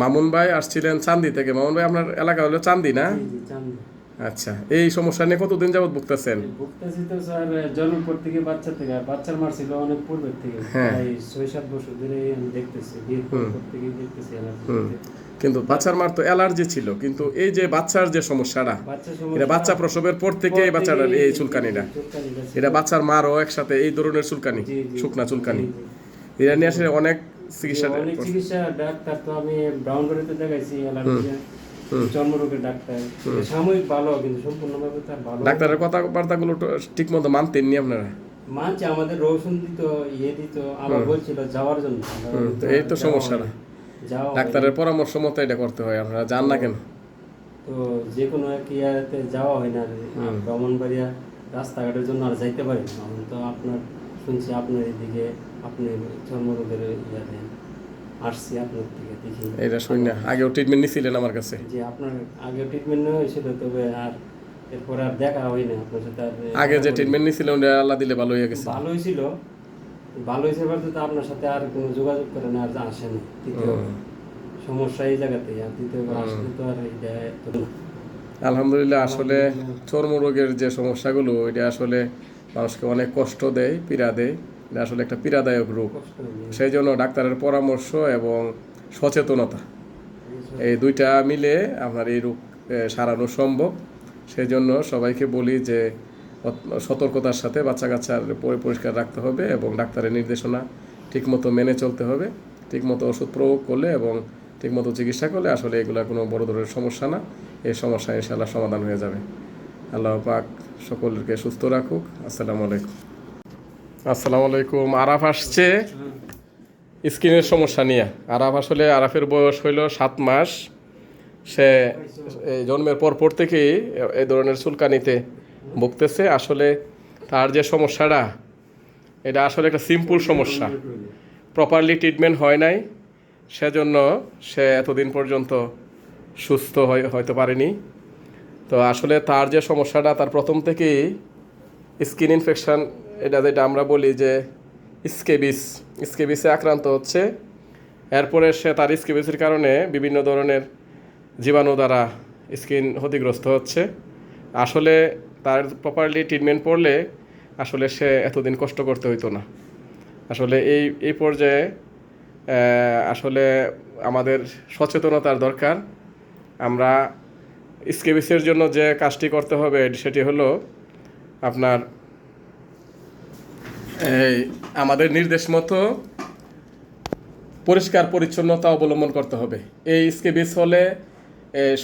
মামুন ভাই আসছিলেন চান্দি থেকে। মামুন ভাই আপনার এলাকা হলো চান্দি না? আচ্ছা এই সমস্যা নিয়ে কতদিন যাবত ভুগতেছেন? ভুগতেছি তো স্যার জন্মের পর থেকে বাচ্চা থেকে বাচ্চার মার ছিল অনেক পূর্বের থেকে। হ্যাঁ। প্রায় ছয় সাত বছর ধরে আমি দেখতেছি বিয়ের পর থেকে। দেখতেছি। কিন্তু বাচ্চার মার তো অ্যালার্জি ছিল কিন্তু এই যে বাচ্চার যে সমস্যাটা এটা বাচ্চা প্রসবের পর থেকে এই বাচ্চাটার এই চুলকানিটা। এটা বাচ্চার মারও একসাথে এই ধরনের চুলকানি। শুকনা চুলকানি। এটা নিয়ে আসলে অনেক চিকিৎসা অনেক চিকিৎসা ডাক্তার তো আমি ব্রাউন বাড়িতে দেখাইছি অ্যালার্জি চর্মরোগের ডাক্তার। সাময়িক ভালো কিন্তু সম্পূর্ণভাবে তার ভালো ডাক্তারের কথাবার্তাগুলো ঠিক মতো মানতেন আপনারা? মানছে আমাদের রসুন দিত ইয়ে দিত আবার বলছিল যাওয়ার জন্য। এই তো। যাওয়া ডাক্তারের পরামর্শ মতো এটা করতে হয় আপনারা জান না কেন? তো যে কোনো এক ইয়াতে যাওয়া হয় না ব্রাহ্মণবাড়িয়া রাস্তাঘাটের জন্য আর যাইতে পারি না। তো আপনার শুনছি আপনার এদিকে আপনি চর্মরোগের ইয়াতে আসছি আপনার থেকে দেখি। এটা শুনি না আগেও ট্রিটমেন্ট নিছিলেন আমার কাছে। যে আপনার আগে ট্রিটমেন্ট নেওয়া হয়েছিল তবে আর এরপর আর দেখা হয় না আপনার সাথে আর আগে যে ট্রিটমেন্ট নিছিলেন ওটা আল্লাহ দিলে ভালো হয়ে গেছে। ভালো হয়েছিল ভালো হয়েছে এবার তো আপনার সাথে আর কোনো যোগাযোগ করে না আর আসে না সমস্যা এই জায়গাতে আর দ্বিতীয়বার আসলে তো আর এটা আলহামদুলিল্লাহ আসলে চর্মরোগের যে সমস্যাগুলো এটা আসলে মানুষকে অনেক কষ্ট দেয় পীড়া দেয়। এটা আসলে একটা পীড়াদায়ক রোগ। সেই জন্য ডাক্তারের পরামর্শ এবং সচেতনতা। এই দুইটা মিলে আপনার এই রোগ সারানো সম্ভব। সেই জন্য সবাইকে বলি যে সতর্কতার সাথে বাচ্চা কাচ্চার পরি- পরিষ্কার রাখতে হবে এবং ডাক্তারের নির্দেশনা ঠিকমতো মেনে চলতে হবে। ঠিকমতো ওষুধ প্রয়োগ করলে এবং ঠিকমতো চিকিৎসা করলে আসলে এগুলো কোনো বড় ধরনের সমস্যা না। এই সমস্যা ইনশাল্লাহ সমাধান হয়ে যাবে। আল্লাহ পাক সকলকে সুস্থ রাখুক। আসসালামু আলাইকুম। আসসালামু আলাইকুম। আরাফ আসছে। স্কিনের সমস্যা নিয়ে। আরাফ আসলে আরাফের বয়স হইল সাত মাস। সে জন্মের পর পর থেকেই এই ধরনের চুলকানিতে ভুগতেছে। আসলে তার যে সমস্যাটা, এটা আসলে একটা সিম্পল সমস্যা। প্রপারলি ট্রিটমেন্ট হয় নাই। সেজন্য সে এতদিন পর্যন্ত সুস্থ হয়, হয়তো পারেনি। তো আসলে তার যে সমস্যাটা, তার প্রথম থেকেই স্কিন ইনফেকশান, এটা যেটা আমরা বলি যে স্কেবিস, স্কেবিসে আক্রান্ত হচ্ছে। এরপরে সে তার স্কেবিসের কারণে বিভিন্ন ধরনের জীবাণু দ্বারা স্কিন ক্ষতিগ্রস্ত হচ্ছে। আসলে তার প্রপারলি ট্রিটমেন্ট পড়লে আসলে সে এতদিন কষ্ট করতে হইতো না। আসলে এই এই পর্যায়ে আসলে আমাদের সচেতনতার দরকার। আমরা স্কেবিসের জন্য যে কাজটি করতে হবে, সেটি হলো আপনার, এই আমাদের নির্দেশ মতো পরিষ্কার পরিচ্ছন্নতা অবলম্বন করতে হবে। এই স্কেবিস হলে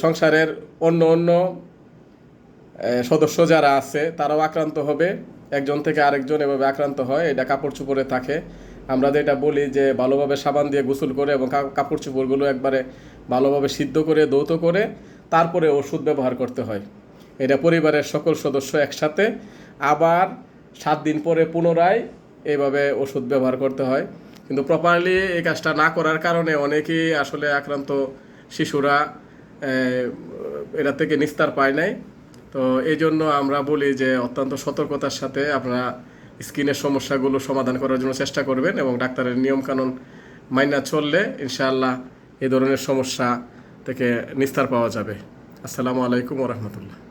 সংসারের অন্য অন্য সদস্য যারা আছে, তারাও আক্রান্ত হবে। একজন থেকে আরেকজন এভাবে আক্রান্ত হয়, এটা কাপড় চোপড়ে থাকে। আমরা যেটা বলি যে, ভালোভাবে সাবান দিয়ে গোসল করে এবং কাপড় চোপড়গুলো একবারে ভালোভাবে সিদ্ধ করে দৌত করে তারপরে ওষুধ ব্যবহার করতে হয়। এটা পরিবারের সকল সদস্য একসাথে আবার সাত দিন পরে পুনরায় এইভাবে ওষুধ ব্যবহার করতে হয়। কিন্তু প্রপারলি এই কাজটা না করার কারণে অনেকেই আসলে আক্রান্ত শিশুরা এটা থেকে নিস্তার পায় নাই। তো এই জন্য আমরা বলি যে অত্যন্ত সতর্কতার সাথে আপনারা স্কিনের সমস্যাগুলো সমাধান করার জন্য চেষ্টা করবেন এবং ডাক্তারের নিয়মকানুন মাইনা চললে ইনশাআল্লাহ এ ধরনের সমস্যা থেকে নিস্তার পাওয়া যাবে। আসসালামু আলাইকুম রহমতুল্লাহ।